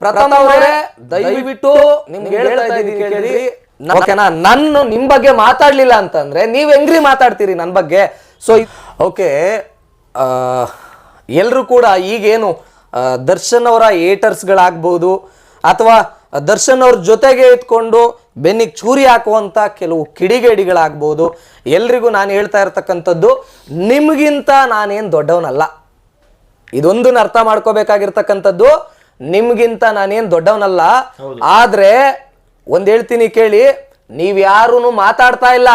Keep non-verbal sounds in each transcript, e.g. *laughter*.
ಪ್ರಥಮ ಅವರೇ ದಯವಿಟ್ಟು ನಿಮ್ಗೆ ಹೇಳ್ತಾ ಇದ್ದೀನಿ ಕೇಳ್ರಿ ಓಕೆನಾ? ನಾನು ನಿಮ್ ಬಗ್ಗೆ ಮಾತಾಡ್ಲಿಲ್ಲ ಅಂತಂದ್ರೆ ನೀವ್ ಹೆಂಗ್ರಿ ಮಾತಾಡ್ತೀರಿ ನನ್ನ ಬಗ್ಗೆ? ಸೊ ಓಕೆ ಎಲ್ರು ಕೂಡ ಈಗೇನು ದರ್ಶನ್ ಅವರ ಏಟರ್ಸ್ಗಳಾಗ್ಬೋದು ಅಥವಾ ದರ್ಶನ್ ಅವ್ರ ಜೊತೆಗೆ ಇಟ್ಕೊಂಡು ಬೆನ್ನಿಗೆ ಚೂರಿ ಹಾಕುವಂತ ಕೆಲವು ಕಿಡಿಗೇಡಿಗಳಾಗ್ಬೋದು ಎಲ್ರಿಗೂ ನಾನು ಹೇಳ್ತಾ ಇರ್ತಕ್ಕಂಥದ್ದು ನಿಮ್ಗಿಂತ ನಾನೇನು ದೊಡ್ಡವನಲ್ಲ. ಇದೊಂದನ್ನ ಅರ್ಥ ಮಾಡ್ಕೋಬೇಕಾಗಿರ್ತಕ್ಕಂಥದ್ದು ನಿಮ್ಗಿಂತ ನಾನೇನ್ ದೊಡ್ಡವನಲ್ಲ ಆದ್ರೆ ಒಂದ್ ಹೇಳ್ತೀನಿ ಕೇಳಿ ನೀವ್ ಯಾರೂ ಮಾತಾಡ್ತಾ ಇಲ್ಲ.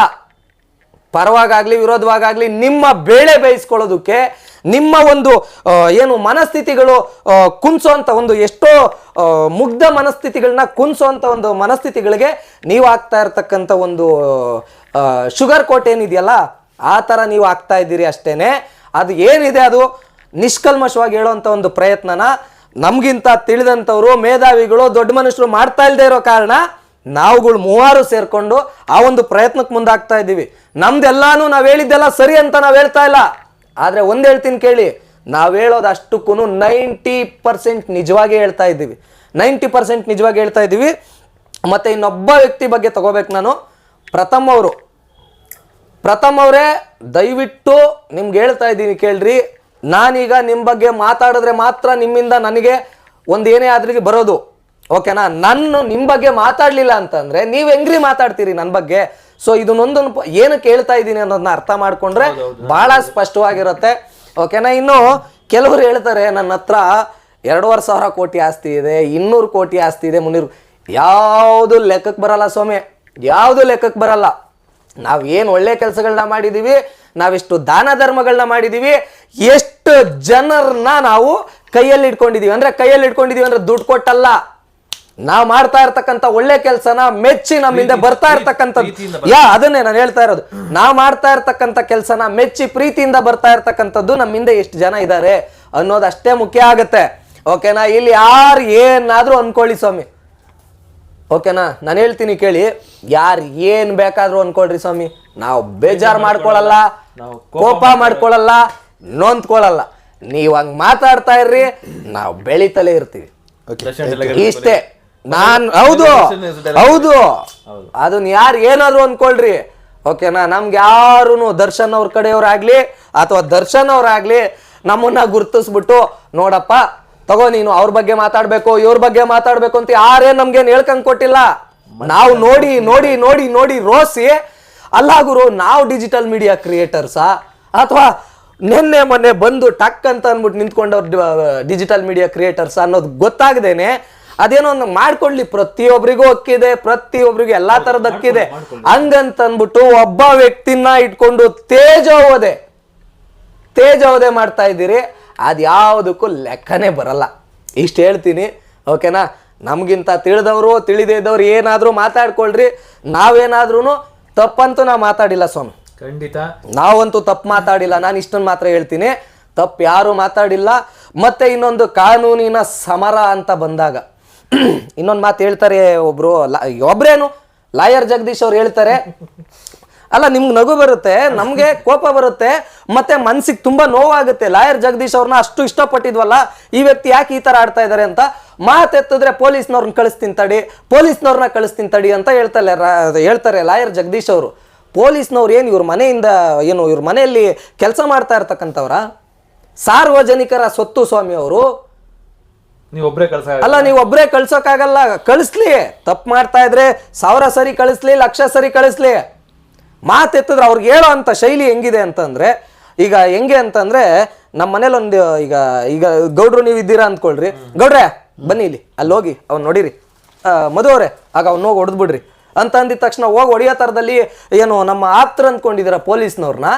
ಪರವಾಗಾಗ್ಲಿ ವಿರೋಧವಾಗಾಗ್ಲಿ ನಿಮ್ಮ ಬೇಳೆ ಬೇಯಿಸ್ಕೊಳ್ಳೋದಕ್ಕೆ ನಿಮ್ಮ ಒಂದು ಏನು ಮನಸ್ಥಿತಿಗಳು ಕುಂಸೋಂತ ಒಂದು ಎಷ್ಟೋ ಮುಗ್ಧ ಮನಸ್ಥಿತಿಗಳನ್ನ ಅಂತ ಒಂದು ಮನಸ್ಥಿತಿಗಳಿಗೆ ನೀವು ಆಗ್ತಾ ಇರ್ತಕ್ಕಂಥ ಒಂದು ಶುಗರ್ ಕೋಟ್ ಏನಿದೆಯಲ್ಲ ಆ ಥರ ನೀವು ಆಗ್ತಾ ಇದ್ದೀರಿ ಅಷ್ಟೇನೆ. ಅದು ಏನಿದೆ ಅದು? ನಿಷ್ಕಲ್ಮಶವಾಗಿ ಹೇಳುವಂಥ ಒಂದು ಪ್ರಯತ್ನನ ನಮ್ಗಿಂತ ತಿಳಿದಂಥವ್ರು, ಮೇಧಾವಿಗಳು, ದೊಡ್ಡ ಮನುಷ್ಯರು ಮಾಡ್ತಾ ಇಲ್ಲದೆ ಇರೋ ಕಾರಣ ನಾವುಗಳು ಮೂವರು ಸೇರಿಕೊಂಡು ಆ ಒಂದು ಪ್ರಯತ್ನಕ್ಕೆ ಮುಂದಾಗ್ತಾ ಇದ್ದೀವಿ. ನಮ್ದೆಲ್ಲಾನು ನಾವು ಹೇಳಿದ್ದೆಲ್ಲ ಸರಿ ಅಂತ ನಾವು ಹೇಳ್ತಾ ಇಲ್ಲ. ಆದರೆ ಒಂದು ಹೇಳ್ತೀನಿ ಕೇಳಿ, ನಾವು ಹೇಳೋದು ಅಷ್ಟಕ್ಕೂ ನೈಂಟಿ ಪರ್ಸೆಂಟ್ ನಿಜವಾಗಿ ಹೇಳ್ತಾ ಇದ್ದೀವಿ. ನೈಂಟಿ ಪರ್ಸೆಂಟ್ ನಿಜವಾಗಿ ಹೇಳ್ತಾ ಇದ್ದೀವಿ. ಮತ್ತು ಇನ್ನೊಬ್ಬ ವ್ಯಕ್ತಿ ಬಗ್ಗೆ ತಗೋಬೇಕು ನಾನು. ಪ್ರಥಮ್ ಅವರು. ಪ್ರಥಮ್ ಅವರೇ ದಯವಿಟ್ಟು ನಿಮ್ಗೆ ಹೇಳ್ತಾ ಇದ್ದೀನಿ ಕೇಳ್ರಿ. ನಾನೀಗ ನಿಮ್ಮ ಬಗ್ಗೆ ಮಾತಾಡಿದ್ರೆ ಮಾತ್ರ ನಿಮ್ಮಿಂದ ನನಗೆ ಒಂದು ಏನೇ ಆದ್ರಿಗೆ ಬರೋದು. ಓಕೆನಾ? ನಾನು ನಿಮ್ಮ ಬಗ್ಗೆ ಮಾತಾಡಲಿಲ್ಲ ಅಂತಂದ್ರೆ ನೀವು ಹೆಂಗ್ರಿ ಮಾತಾಡ್ತೀರಿ ನನ್ನ ಬಗ್ಗೆ? ಸೊ ಇದನ್ನೊಂದನ್ನು ಏನು ಕೇಳ್ತಾ ಹೇಳ್ತಾ ಇದ್ದೀನಿ ಅನ್ನೋದನ್ನ ಅರ್ಥ ಮಾಡ್ಕೊಂಡ್ರೆ ಬಹಳ ಸ್ಪಷ್ಟವಾಗಿರುತ್ತೆ. ಓಕೆನಾ? ಇನ್ನು ಕೆಲವರು ಹೇಳ್ತಾರೆ ನನ್ನ ಹತ್ರ ಎರಡೂವರೆ ಸಾವಿರ ಕೋಟಿ ಆಸ್ತಿ ಇದೆ ಇನ್ನೂರು ಕೋಟಿ ಆಸ್ತಿ ಇದೆ ಮುನ್ನೂರು ಯಾವುದು ಲೆಕ್ಕಕ್ಕೆ ಬರಲ್ಲ ಸ್ವಾಮಿ. ಯಾವುದು ಲೆಕ್ಕಕ್ಕೆ ಬರಲ್ಲ. ನಾವು ಏನು ಒಳ್ಳೆ ಕೆಲಸಗಳನ್ನ ಮಾಡಿದೀವಿ ನಾವೆಷ್ಟು ದಾನ ಧರ್ಮಗಳನ್ನ ಮಾಡಿದೀವಿ. ಎಷ್ಟು ಜನರನ್ನ ನಾವು ಕೈಯಲ್ಲಿ ಇಟ್ಕೊಂಡಿದೀವಿ. ಅಂದ್ರೆ ಕೈಯಲ್ಲಿ ಇಟ್ಕೊಂಡಿದೀವಿ ಅಂದ್ರೆ ದುಡ್ಡು ಕೊಟ್ಟಲ್ಲ. ನಾವು ಮಾಡ್ತಾ ಇರ್ತಕ್ಕಂಥ ಒಳ್ಳೆ ಕೆಲಸನ ಮೆಚ್ಚಿ ನಮ್ಮಿಂದ ಬರ್ತಾ ಇರ್ತಕ್ಕಂಥದ್ದು. ಯಾ ಅದನ್ನೇ ನಾನು ಹೇಳ್ತಾ ಇರೋದು. ನಾವು ಮಾಡ್ತಾ ಇರ್ತಕ್ಕಂಥ ಕೆಲಸನ ಮೆಚ್ಚಿ ಪ್ರೀತಿಯಿಂದ ಬರ್ತಾ ಇರ್ತಕ್ಕಂಥದ್ದು ನಮ್ಮಿಂದ ಎಷ್ಟು ಜನ ಇದ್ದಾರೆ ಅನ್ನೋದು ಅಷ್ಟೇ ಮುಖ್ಯ ಆಗತ್ತೆ. ಓಕೆನಾ? ಇಲ್ಲಿ ಯಾರು ಏನಾದ್ರೂ ಅನ್ಕೊಳ್ಳಿ ಸ್ವಾಮಿ. ಓಕೆನಾ? ನಾನು ಹೇಳ್ತೀನಿ ಕೇಳಿ. ಯಾರು ಏನು ಬೇಕಾದರೂ ಅನ್ಕೊಳ್ರಿ ಸ್ವಾಮಿ. ನಾವು ಬೇಜಾರು ಬೇಜಾರ್ ಮಾಡ್ಕೊಳಲ್ಲ ಕೋಪ ಮಾಡ್ಕೊಳ್ಳಲ್ಲ ನೊಂದ್ಕೊಳಲ್ಲ ನೀವು ಹಂಗೆ ಮಾತಾಡ್ತಾ ಇರ್ರಿ ನಾವು ಬೆಳೀತಲೇ ಇರ್ತೀವಿ. ಇಷ್ಟೇ. ನಾನು ಹೌದು. ಹೌದು. ಅದನ್ನ ಯಾರು ಏನಾದ್ರು ಅನ್ಕೊಳ್ರಿ. ಓಕೆನಾ? ನಮ್ಗೆ ಯಾರು ದರ್ಶನ್ ಅವ್ರ ಕಡೆಯವ್ರಾಗ್ಲಿ ಅಥವಾ ದರ್ಶನ್ ಅವ್ರಾಗ್ಲಿ ನಮ್ಮನ್ನ ಗುರ್ತಿಸ್ಬಿಟ್ಟು ನೋಡಪ್ಪ ತಗೋ ನೀನು ಅವ್ರ ಬಗ್ಗೆ ಮಾತಾಡ್ಬೇಕು ಇವ್ರ ಬಗ್ಗೆ ಮಾತಾಡ್ಬೇಕು ಅಂತ ಯಾರೇ ನಮ್ಗೇನು ಹೇಳ್ಕೊಂಡ್ ಕೊಟ್ಟಿಲ್ಲ. ನಾವು ನೋಡಿ ನೋಡಿ ನೋಡಿ ನೋಡಿ ರೋಸಿ ಅಲ್ಲ ಗುರು ನಾವು ಡಿಜಿಟಲ್ ಮೀಡಿಯಾ ಕ್ರಿಯೇಟರ್ಸಾ ಅಥವಾ ನಿನ್ನೆ ಮೊನ್ನೆ ಬಂದು ಟಕ್ ಅಂತ ಅಂದ್ಬಿಟ್ಟು ನಿಂತ್ಕೊಂಡವ್ರು ಡಿಜಿಟಲ್ ಮೀಡಿಯಾ ಕ್ರಿಯೇಟರ್ಸ್ ಅನ್ನೋದು ಗೊತ್ತಾಗದೇನೆ ಅದೇನೋ ಒಂದು ಮಾಡ್ಕೊಳ್ಳಿ ಪ್ರತಿಯೊಬ್ಬರಿಗೂ ಹಕ್ಕಿದೆ ಪ್ರತಿಯೊಬ್ಬರಿಗೂ ಎಲ್ಲಾ ತರದ ಹಕ್ಕಿದೆ ಹಂಗಂತ ಅಂದ್ಬಿಟ್ಟು ಒಬ್ಬ ವ್ಯಕ್ತಿನ ಇಟ್ಕೊಂಡು ತೇಜೋವದೆ ತೇಜೋವದೆ ಮಾಡ್ತಾ ಇದ್ದೀರಿ ಅದು ಯಾವುದಕ್ಕೂ ಲೆಕ್ಕನೇ ಬರಲ್ಲ. ಇಷ್ಟು ಹೇಳ್ತೀನಿ ಓಕೆನಾ ನಮಗಿಂತ ತಿಳಿದವರು ತಿಳಿದೇ ಇದ್ದವ್ರು ಏನಾದರೂ ಮಾತಾಡ್ಕೊಳ್ರಿ ನಾವೇನಾದ್ರೂ ತಪ್ಪಂತೂ ನಾ ಮಾತಾಡಿಲ್ಲ ಸ್ವಾಮಿ. ಖಂಡಿತ. ನಾವಂತೂ ತಪ್ಪು ಮಾತಾಡಿಲ್ಲ ನಾನು ಇಷ್ಟನ್ನು ಮಾತ್ರ ಹೇಳ್ತೀನಿ. ತಪ್ಪು ಯಾರು ಮಾತಾಡಿಲ್ಲ. ಮತ್ತೆ ಇನ್ನೊಂದು ಕಾನೂನಿನ ಸಮರ ಅಂತ ಬಂದಾಗ. *clears throat* ಇನ್ನೊಂದು ಮಾತು ಹೇಳ್ತಾರೆ ಒಬ್ರು ಒಬ್ರೇನು? ಲಾಯರ್ ಜಗದೀಶ್ ಅವ್ರು ಹೇಳ್ತಾರೆ. ಅಲ್ಲ ನಿಮ್ಗೆ ನಗು ಬರುತ್ತೆ ನಮಗೆ ಕೋಪ ಬರುತ್ತೆ ಮತ್ತೆ ಮನ್ಸಿಗೆ ತುಂಬಾ ನೋವಾಗುತ್ತೆ. ಲಾಯರ್ ಜಗದೀಶ್ ಅವ್ರನ್ನ ಅಷ್ಟು ಇಷ್ಟಪಟ್ಟಿದ್ವಲ್ಲ ಈ ವ್ಯಕ್ತಿ ಯಾಕೆ ಈ ತರ ಆಡ್ತಾ ಇದ್ದಾರೆ ಅಂತ. ಮಾತೆತ್ತಿದ್ರೆ ಪೊಲೀಸ್ನವ್ರನ್ನ ಕಳಿಸ್ತೀನಿ ತಡಿ ಪೊಲೀಸ್ನವ್ರನ್ನ ಕಳಿಸ್ತೀನಿ ತಡಿ ಅಂತ ಹೇಳ್ತಾರೆ ಹೇಳ್ತಾರೆ ಲಾಯರ್ ಜಗದೀಶ್ ಅವರು. ಪೊಲೀಸ್ನವ್ರು ಏನು ಇವ್ರ ಮನೆಯಿಂದ ಏನು ಇವ್ರ ಮನೆಯಲ್ಲಿ ಕೆಲಸ ಮಾಡ್ತಾ ಇರ್ತಕ್ಕಂಥವ್ರ? ಸಾರ್ವಜನಿಕರ ಸ್ವತ್ತು ಸ್ವಾಮಿ ಅವರು. ನೀವು ಒಬ್ರೇ ಕಳ್ಸ ಅಲ್ಲ ನೀವು ಒಬ್ಬರೇ ಕಳ್ಸೋಕ್ಕಾಗಲ್ಲ ಕಳಿಸ್ಲಿ. ತಪ್ಪು ಮಾಡ್ತಾ ಇದ್ರೆ ಸಾವಿರ ಸರಿ ಕಳಿಸ್ಲಿ ಲಕ್ಷ ಸರಿ ಕಳಿಸ್ಲಿ. ಮಾತೆತ್ತಿದ್ರೆ ಅವ್ರಿಗೆ ಹೇಳೋ ಅಂತ ಶೈಲಿ ಹೆಂಗಿದೆ ಅಂತಂದ್ರೆ ಈಗ ಹೆಂಗೆ ಅಂತಂದ್ರೆ ನಮ್ಮ ಮನೇಲಿ ಒಂದು ಈಗ ಈಗ ಗೌಡ್ರು ನೀವು ಇದ್ದೀರಾ ಅಂದ್ಕೊಳ್ರಿ. ಗೌಡ್ರೆ ಬನ್ನಿ ಇಲ್ಲಿ, ಅಲ್ಲಿ ಹೋಗಿ, ಅವ್ನು ನೋಡಿರಿ. ಮಧು ಅವರೇ, ಆಗ ಅವ್ನು ಹೋಗಿ ಹೊಡೆದ್ಬಿಡ್ರಿ. ಅಂತ ಅಂದಿದ ತಕ್ಷಣ ಹೋಗಿ ಹೊಡಿಯೋ ಥರದಲ್ಲಿ ಏನು ನಮ್ಮ ಆಪ್ತರ ಅಂದ್ಕೊಂಡಿದ್ದೀರಾ ಪೊಲೀಸ್ನವ್ರನ್ನ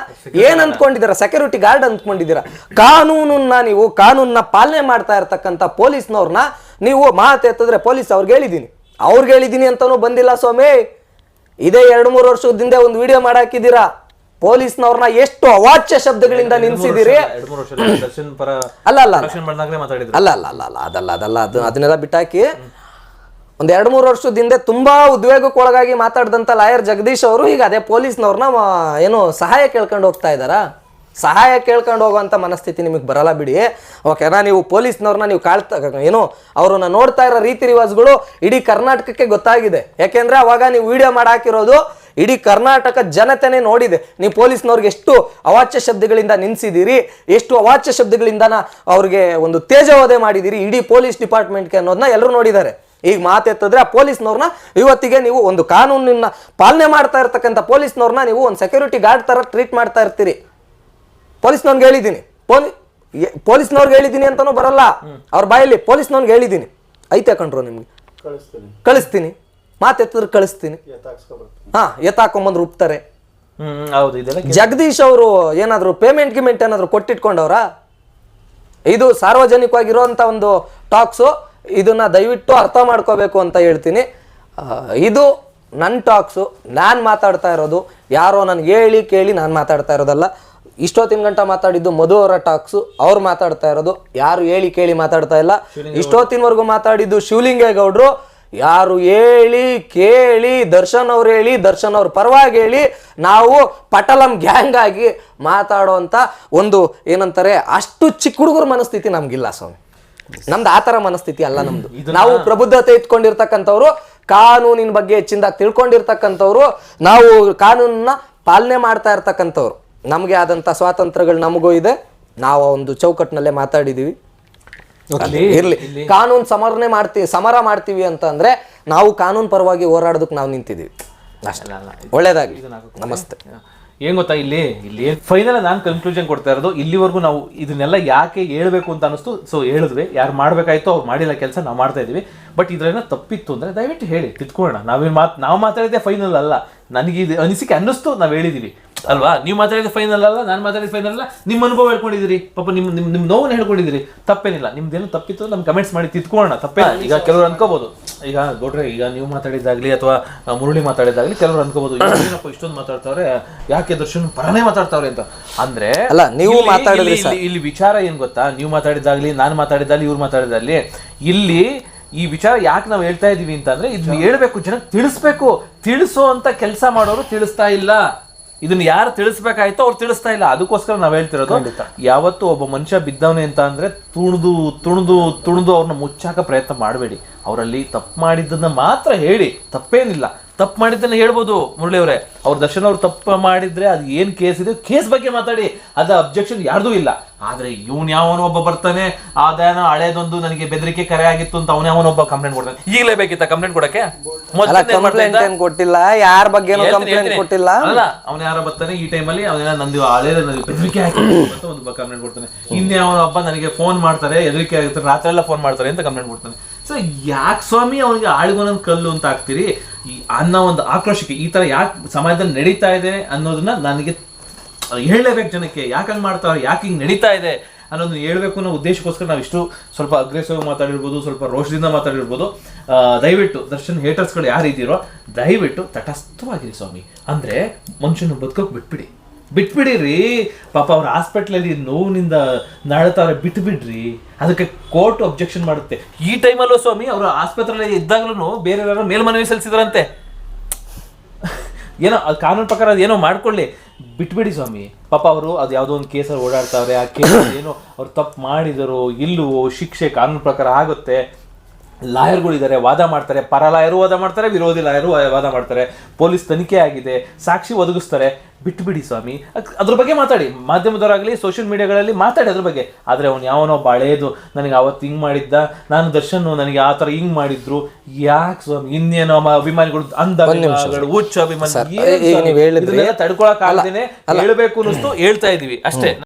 ಏನು ಅಂದ್ಕೊಂಡಿದ್ದೀರಾ? Security guard ಅಂದ್ಕೊಂಡಿದ್ದೀರಾ? ಕಾನೂನನ್ನ ನೀವು, ಕಾನೂನನ್ನ ಪಾಲನೆ ಮಾಡ್ತಾ ಇರ್ತಕ್ಕಂಥ ಪೊಲೀಸ್ನವ್ರನ್ನ ನೀವು ಮಾತೆತ್ತಿದ್ರೆ ಪೊಲೀಸ್ ಅವ್ರಿಗೆ ಹೇಳಿದ್ದೀನಿ ಅವ್ರಿಗೆ ಹೇಳಿದ್ದೀನಿ ಅಂತಲೂ ಬಂದಿಲ್ಲ ಸ್ವಾಮಿ. ಇದೇ ಎರಡು ಮೂರು ವರ್ಷದಿಂದ ಒಂದು ವಿಡಿಯೋ ಮಾಡಾಕಿದ್ದೀರಾ? ಪೊಲೀಸ್ನವ್ರನ್ನ ಎಷ್ಟು ಅವಾಚ್ಯ ಶಬ್ದಗಳಿಂದ ಪರ ಅಲ್ಲ ಅಲ್ಲ ಅಲ್ಲ. ಅಲ್ಲ ಅಲ್ಲ ಅಲ್ಲ ಅದಲ್ಲ ಅದಲ್ಲ. ಅದು ಅದನ್ನೆಲ್ಲ ಬಿಟ್ಟಾಕಿ ಒಂದ್ ಎರಡ್ ಮೂರು ವರ್ಷದ ಹಿಂದೆ ತುಂಬಾ ಉದ್ವೇಗಕ್ಕೊಳಗಾಗಿ ಮಾತಾಡಿದಂತ ಲಾಯರ್ ಜಗದೀಶ್ ಅವರು ಈಗ ಅದೇ ಪೊಲೀಸ್ನವ್ರನ್ನ ಏನು ಸಹಾಯ ಕೇಳ್ಕೊಂಡು ಹೋಗ್ತಾ ಇದಾರಾ ಸಹಾಯ ಕೇಳ್ಕೊಂಡು ಹೋಗುವಂಥ ಮನಸ್ಥಿತಿ ನಿಮಗೆ ಬರಲ್ಲ ಬಿಡಿ. ಓಕೆನಾ ನೀವು ಪೊಲೀಸ್ನವ್ರನ್ನ ನೀವು ಕಾಳ್ತಾ, ಏನು, ಅವ್ರನ್ನ ನೋಡ್ತಾ ಇರೋ ರೀತಿ ರಿವಾಜ್ಗಳು ಇಡೀ ಕರ್ನಾಟಕಕ್ಕೆ ಗೊತ್ತಾಗಿದೆ. ಯಾಕೆಂದರೆ ಅವಾಗ ನೀವು ವಿಡಿಯೋ ಮಾಡಾಕಿರೋದು ಇಡೀ ಕರ್ನಾಟಕ ಜನತೆನೇ ನೋಡಿದೆ. ನೀವು ಪೊಲೀಸ್ನವ್ರಿಗೆ ಎಷ್ಟು ಅವಾಚ್ಯ ಶಬ್ದಗಳಿಂದ ನಿನ್ಸಿದ್ದೀರಿ ಎಷ್ಟು ಅವಾಚ್ಯ ಶಬ್ದಗಳಿಂದ ಅವ್ರಿಗೆ ಒಂದು ತೇಜವಧೆ ಮಾಡಿದ್ದೀರಿ ಇಡೀ ಪೊಲೀಸ್ ಡಿಪಾರ್ಟ್ಮೆಂಟ್ಗೆ ಅನ್ನೋದನ್ನ ಎಲ್ಲರೂ ನೋಡಿದ್ದಾರೆ. ಈಗ ಮಾತೆತ್ತಿದ್ರೆ ಆ ಪೊಲೀಸ್ನವ್ರನ್ನ ಇವತ್ತಿಗೆ ನೀವು ಒಂದು ಕಾನೂನಿನ ಪಾಲನೆ ಮಾಡ್ತಾ ಇರ್ತಕ್ಕಂಥ ಪೊಲೀಸ್ನವ್ರನ್ನ ನೀವು ಒಂದು ಸೆಕ್ಯೂರಿಟಿ ಗಾರ್ಡ್ ಥರ ಟ್ರೀಟ್ ಮಾಡ್ತಾ ಇರ್ತೀರಿ. ಪೊಲೀಸ್ನವ್ನಿಗೆ ಹೇಳಿದ್ದೀನಿ. ಪೊಲೀಸ್ ಪೊಲೀಸ್ನವ್ರಿಗೆ ಹೇಳಿದ್ದೀನಿ ಅಂತಾನೂ ಬರಲ್ಲ. ಅವ್ರ ಬಾಯಲ್ಲಿ ಪೊಲೀಸ್ನವ್ನಿಗೆ ಹೇಳಿದ್ದೀನಿ. ಐತೆ ಕಣ್ರು ನಿಮ್ಗೆ. ಕಳಿಸ್ತೀನಿ. ಮಾತೆತ್ತಿದ್ರೆ ಕಳಿಸ್ತೀನಿ. ಹಾ ಎತ್ತಾಕೊಂಬಂದ್ರು ಉಪ್ತಾರೆ. ಜಗದೀಶ್ ಅವರು ಏನಾದ್ರು ಪೇಮೆಂಟ್ ಗಿಮೆಂಟ್ ಏನಾದ್ರು ಕೊಟ್ಟಿಟ್ಕೊಂಡವ್ರ? ಇದು ಸಾರ್ವಜನಿಕವಾಗಿರುವಂತ ಒಂದು ಟಾಕ್ಸು ಇದನ್ನ ದಯವಿಟ್ಟು ಅರ್ಥ ಮಾಡ್ಕೋಬೇಕು ಅಂತ ಹೇಳ್ತೀನಿ. ಇದು ನನ್ನ ಟಾಕ್ಸು ನಾನು ಮಾತಾಡ್ತಾ ಇರೋದು. ಯಾರೋ ನನಗೆ ಹೇಳಿ ಕೇಳಿ ನಾನು ಮಾತಾಡ್ತಾ ಇರೋದಲ್ಲ. ಇಷ್ಟೊತ್ತಿನ ಗಂಟ ಮಾತಾಡಿದ್ದು ಮಧು ಅವರ ಟಾಕ್ಸು ಅವ್ರು ಮಾತಾಡ್ತಾ ಇರೋದು ಯಾರು ಹೇಳಿ ಕೇಳಿ ಮಾತಾಡ್ತಾ ಇಲ್ಲ. ಇಷ್ಟೊತ್ತಿನವರೆಗೂ ಮಾತಾಡಿದ್ದು ಶಿವಲಿಂಗೇಗೌಡರು. ಯಾರು ಹೇಳಿ ಕೇಳಿ ದರ್ಶನ್ ಅವ್ರು ಹೇಳಿ ದರ್ಶನ್ ಅವ್ರ ಪರವಾಗಿ ಹೇಳಿ ನಾವು ಪಟಲಂ ಗ್ಯಾಂಗ್ ಆಗಿ ಮಾತಾಡೋಂಥ ಒಂದು ಏನಂತಾರೆ ಅಷ್ಟು ಚಿಕ್ಕ ಹುಡುಗರ ಮನಸ್ಥಿತಿ ನಮ್ಗಿಲ್ಲ ಸ್ವಾಮಿ. ನಮ್ದು ಆತರ ಥರ ಮನಸ್ಥಿತಿ ಅಲ್ಲ ನಮ್ದು. ನಾವು ಪ್ರಬುದ್ಧತೆ ಇಟ್ಕೊಂಡಿರ್ತಕ್ಕಂಥವ್ರು ಕಾನೂನಿನ ಬಗ್ಗೆ ಹೆಚ್ಚಿಂದಾಗಿ ತಿಳ್ಕೊಂಡಿರ್ತಕ್ಕಂಥವ್ರು ನಾವು ಕಾನೂನನ್ನ ಪಾಲನೆ ಮಾಡ್ತಾ ಇರ್ತಕ್ಕಂಥವ್ರು. ನಮಗೆ ಆದಂಥ ಸ್ವಾತಂತ್ರ್ಯಗಳು ನಮಗೂ ಇದೆ. ನಾವು ಒಂದು ಚೌಕಟ್ಟಿನಲ್ಲೇ ಮಾತಾಡಿದೀವಿ. ಇರಲಿ. ಕಾನೂನು ಸಮರನೆ ಮಾಡ್ತೀವಿ ಸಮರ ಮಾಡ್ತೀವಿ ಅಂತ ಅಂದ್ರೆ ನಾವು ಕಾನೂನು ಪರವಾಗಿ ಹೋರಾಡೋದಕ್ಕೆ ನಾವು ನಿಂತಿದ್ದೀವಿ ಅಷ್ಟೇ. ಒಳ್ಳೇದಾಗಿ. ನಮಸ್ತೆ. ಏನ್ ಗೊತ್ತಾ ಇಲ್ಲಿ? ಇಲ್ಲಿ ಫೈನಲ್ ನಾನು ಕನ್ಕ್ಲೂಷನ್ ಕೊಡ್ತಾ ಇರೋದು ಇಲ್ಲಿವರೆಗೂ ನಾವು ಇದನ್ನೆಲ್ಲ ಯಾಕೆ ಹೇಳ್ಬೇಕು ಅಂತ ಅನಿಸ್ತು ಸೊ ಹೇಳಿದ್ವಿ. ಯಾರು ಮಾಡ್ಬೇಕಾಯ್ತು ಅವ್ರು ಮಾಡಿಲ್ಲ ಕೆಲಸ ನಾವು ಮಾಡ್ತಾ ಇದೀವಿ ಬಟ್ ಇದ್ರೇನ ತಪ್ಪಿತ್ತು ಅಂದ್ರೆ ದಯವಿಟ್ಟು ಹೇಳಿ ತಿದ್ಕೊಳ್ಳೋಣ. ನಾವೇನು ಮಾತು ನಾವು ಮಾತಾಡಿದ್ದೆ ಫೈನಲ್ ಅಲ್ಲ. ನನಗೆ ಇದು ಅನಿಸಿಕೆ ಅನ್ನಿಸ್ತು ನಾವು ಹೇಳಿದೀವಿ. ಅಲ್ವಾ? ನೀವು ಮಾತಾಡಿದ ಫೈನಲ್ ಅಲ್ಲ ನಾನು ಮಾತಾಡಿದ ಫೈನಲ್ ಅಲ್ಲ ನಿಮ್ಮ ಅನುಭವ ಹೇಳ್ಕೊಂಡಿದ್ದೀರಿ. ಪಾಪ ನಿಮ್ಮ ನಿಮ್ಮ ನಿಮ್ಮ ನೋವನ್ನು ಹೇಳ್ಕೊಂಡಿದ್ದೀರಿ. ತಪ್ಪೇನಿಲ್ಲ. ನಿಮ್ದೇನು ತಪ್ಪಿತ್ತು ನಮ್ಮ ಕಮೆಂಟ್ಸ್ ಮಾಡಿ ತಿದ್ಕೊಳ್ಳೋಣ. ತಪ್ಪೇ ಈಗ ಕೆಲವರು ಅನ್ಕೋಬಹುದು ಈಗ ಗೌಡ್ರೆ ಈಗ ನೀವು ಮಾತಾಡಿದಾಗ್ಲಿ ಅಥವಾ ಮುರುಳಿ ಮಾತಾಡಿದಾಗ್ಲಿ ಕೆಲವರು ಅನ್ಕೋಬಹುದು *coughs* ಏನಪ್ಪ ಇಷ್ಟೊಂದು ಮಾತಾಡ್ತಾವ್ರೆ? ಯಾಕೆ ದರ್ಶನ್ ಪರನೇ ಮಾತಾಡ್ತಾವ್ರೆ ಅಂತ? ಅಂದ್ರೆ ಅಲ್ಲ, ನೀವು ಇಲ್ಲಿ- ಮಾತಾಡಿದ್ರಿ ಇಲ್ಲಿ- ವಿಚಾರ ಏನ್ ಗೊತ್ತಾ? ನೀವು ಮಾತಾಡಿದಾಗ್ಲಿ ನಾನು ಮಾತಾಡಿದಾಗ್ಲಿ ಇವ್ರು ಮಾತಾಡಿದಾಗ್ಲಿ ಇಲ್ಲಿ ಈ ವಿಚಾರ ಯಾಕೆ ನಾವು ಹೇಳ್ತಾ ಇದೀವಿ ಅಂತಂದ್ರೆ ಇದನ್ನ ಹೇಳ್ಬೇಕು ಜನಕ್ಕೆ ತಿಳಿಸ್ಬೇಕು. ತಿಳಿಸೋ ಅಂತ ಕೆಲಸ ಮಾಡೋರು ತಿಳಿಸ್ತಾ ಇಲ್ಲ. ಇದನ್ನ ಯಾರು ತಿಳಿಸ್ಬೇಕಾಯ್ತೋ ಅವ್ರು ತಿಳಿಸ್ತಾ ಇಲ್ಲ. ಅದಕ್ಕೋಸ್ಕರ ನಾವ್ ಹೇಳ್ತಿರೋದು ಯಾವತ್ತು ಒಬ್ಬ ಮನುಷ್ಯ ಬಿದ್ದವನೇ ಅಂತ ಅಂದ್ರೆ ತುಣಿದು ತುಣಿದು ತುಣಿದು ಅವ್ರನ್ನ ಮುಚ್ಚಾಕ ಪ್ರಯತ್ನ ಮಾಡಬೇಡಿ. ಅವರಲ್ಲಿ ತಪ್ಪು ಮಾಡಿದ್ದನ್ನ ಮಾತ್ರ ಹೇಳಿ ತಪ್ಪೇನಿಲ್ಲ. ತಪ್ಪು ಮಾಡಿದ್ದನ್ನು ಹೇಳ್ಬೋದು ಮುರಳಿಯವ್ರೆ. ಅವರೇ ಅವ್ರ ದರ್ಶನ್ ಅವ್ರು ತಪ್ಪು ಮಾಡಿದ್ರೆ ಅದು ಏನು ಕೇಸ್ ಇದೆ? ಕೇಸ್ ಬಗ್ಗೆ ಮಾತಾಡಿ. ಅದು ಅಬ್ಜೆಕ್ಷನ್ ಯಾರ್ದೂ ಇಲ್ಲ. ಆದರೆ ಇವನು ಯಾವನೋ ಒಬ್ಬ ಬರ್ತಾನೆ ಅದೇನೋ ಹಳೇದೊಂದು ನನಗೆ ಬೆದರಿಕೆ ಕರೆ ಆಗಿತ್ತು ಅಂತ ಅವನ ಅವನೊಬ್ಬ ಕಂಪ್ಲೇಂಟ್ ಕೊಡ್ತಾನೆ. ಈಗಲೇ ಬೇಕಿತ್ತ ಕಂಪ್ಲೇಂಟ್ ಕೊಡಕ್ಕೆ? ಕಂಪ್ಲೇಂಟ್ ಇದ್ದ? ಏನ್ ಕೊಟ್ಟಿಲ್ಲ? ಯಾರ ಬಗ್ಗೆ ಕಂಪ್ಲೇಂಟ್ ಕೊಟ್ಟಿಲ್ಲ? ಅಲ್ಲ ಅವನ ಯಾರೋ ಬರ್ತಾನೆ ಈ ಟೈಮಲ್ಲಿ ಅವನ ನಂದು ಹಳೇದ ನನಗೆ ಬೆದರಿಕೆ ಹಾಕಿ ಅಂತ ಒಂದು ಕಂಪ್ಲೇಂಟ್ ಕೊಡ್ತಾನೆ. ಇನ್ಯಾವನ ಒಬ್ಬ ನನಗೆ ಫೋನ್ ಮಾಡ್ತಾರೆ ಎದರಿಕೆ ಆಗುತ್ತೆ ರಾತ್ರಿ ಎಲ್ಲ ಫೋನ್ ಮಾಡ್ತಾರೆ ಅಂತ ಕಂಪ್ಲೇಂಟ್ ಕೊಡ್ತಾನೆ. ಸೊ ಯಾಕೆ ಸ್ವಾಮಿ ಅವನಿಗೆ ಆಳ್ಗೊಂದೊಂದು ಕಲ್ಲು ಅಂತ ಹಾಕ್ತೀರಿ? ಅನ್ನೋ ಒಂದು ಆಕ್ರೋಶಕ್ಕೆ ಈ ತರ ಯಾಕೆ ಸಮಾಜದಲ್ಲಿ ನಡೀತಾ ಇದೆ ಅನ್ನೋದನ್ನ ನನಗೆ ಹೇಳಲೇಬೇಕು ಜನಕ್ಕೆ. ಯಾಕೆ ಹಂಗೆ ಮಾಡ್ತಾವ್ರೆ? ಯಾಕೆ ಹಿಂಗೆ ನಡೀತಾ ಇದೆ ಅನ್ನೋದು ಹೇಳ್ಬೇಕು ಅನ್ನೋ ಉದ್ದೇಶಕ್ಕೋಸ್ಕರ ನಾವು ಇಷ್ಟು ಸ್ವಲ್ಪ ಅಗ್ರೆಸಿವ್ ಮಾತಾಡಿರ್ಬೋದು, ಸ್ವಲ್ಪ ರೋಷದಿಂದ ಮಾತಾಡಿರ್ಬೋದು. ದಯವಿಟ್ಟು ದರ್ಶನ್ ಹೇಟರ್ಸ್ಗಳು ಯಾರು ಇದ್ದೀರೋ ದಯವಿಟ್ಟು ತಟಸ್ಥವಾಗಿರಿ ಸ್ವಾಮಿ. ಅಂದ್ರೆ ಮನುಷ್ಯನ ಬದುಕೋಕ್ ಬಿಟ್ಬಿಡಿ. ಬಿಟ್ಬಿಡಿರಿ. ಪಾಪ ಅವ್ರ ಹಾಸ್ಪಿಟ್ಲಲ್ಲಿ ನೋವಿನಿಂದ ನಾಳ್ತಾವ್ರೆ ಬಿಟ್ಬಿಡ್ರಿ. ಅದಕ್ಕೆ ಕೋರ್ಟ್ ಅಬ್ಜೆಕ್ಷನ್ ಮಾಡುತ್ತೆ. ಈ ಟೈಮಲ್ಲೂ ಸ್ವಾಮಿ, ಅವರು ಆಸ್ಪತ್ರೆಯಲ್ಲಿ ಇದ್ದಾಗಲೂ ಬೇರೆ ಯಾರೋ ಮೇಲ್ಮನವಿ ಸಲ್ಲಿಸಿದ್ರಂತೆ. ಏನೋ ಅದು ಕಾನೂನು ಪ್ರಕಾರ ಏನೋ ಮಾಡ್ಕೊಳ್ಳಿ. ಬಿಟ್ಬಿಡಿ ಸ್ವಾಮಿ. ಪಾಪ ಅವರು ಅದು ಯಾವುದೋ ಒಂದು ಕೇಸಲ್ಲಿ ಓಡಾಡ್ತಾವ್ರೆ, ಆ ಕೇಸ್ ಏನೋ ಅವ್ರು ತಪ್ಪು ಮಾಡಿದರು, ಇಲ್ಲವೋ, ಶಿಕ್ಷೆ ಕಾನೂನು ಪ್ರಕಾರ ಆಗುತ್ತೆ. ಲಾಯರ್ಗಳಿದ್ದಾರೆ ವಾದ ಮಾಡ್ತಾರೆ ಪರ ಲಾಯರು ವಾದ ಮಾಡ್ತಾರೆ ವಿರೋಧಿ ಲಾಯರು ವಾದ ಮಾಡ್ತಾರೆ ಪೊಲೀಸ್ ತನಿಖೆ ಆಗಿದೆ ಸಾಕ್ಷಿ ಒದಗಿಸ್ತಾರೆ. ಬಿಟ್ಬಿಡಿ ಸ್ವಾಮಿ. ಅದ್- ಅದ್ರ ಬಗ್ಗೆ ಮಾತಾಡಿ. ಮಾಧ್ಯಮದವರಾಗಲಿ ಸೋಷಿಯಲ್ ಮೀಡಿಯಾಗಳಲ್ಲಿ ಮಾತಾಡಿ ಅದ್ರ ಬಗ್ಗೆ. ಆದರೆ ಅವನು ಯಾವನೋ ಹಳೇದು ನನಗೆ ಅವತ್ತು ಹಿಂಗ್ ಮಾಡಿದ್ದ ನಾನು ದರ್ಶನ್ ನನಗೆ ಆ ಥರ ಹಿಂಗ್ ಮಾಡಿದ್ರು. ಯಾಕೆ ಸ್ವಾಮಿ? ಇನ್ನೇನೋ ಅಭಿಮಾನಿಗಳು ಅಂದ ಅಭಿಮಾನಿಗಳು ಹುಚ್ಚ ಅಭಿಮಾನಿ ತಡ್ಕೊಳಕ್ ಆಗದೇನೆ ಹೇಳ್ಬೇಕು ಅನ್ನಿಸ್ತು ಹೇಳ್ತಾ ಇದೀವಿ ಅಷ್ಟೇ.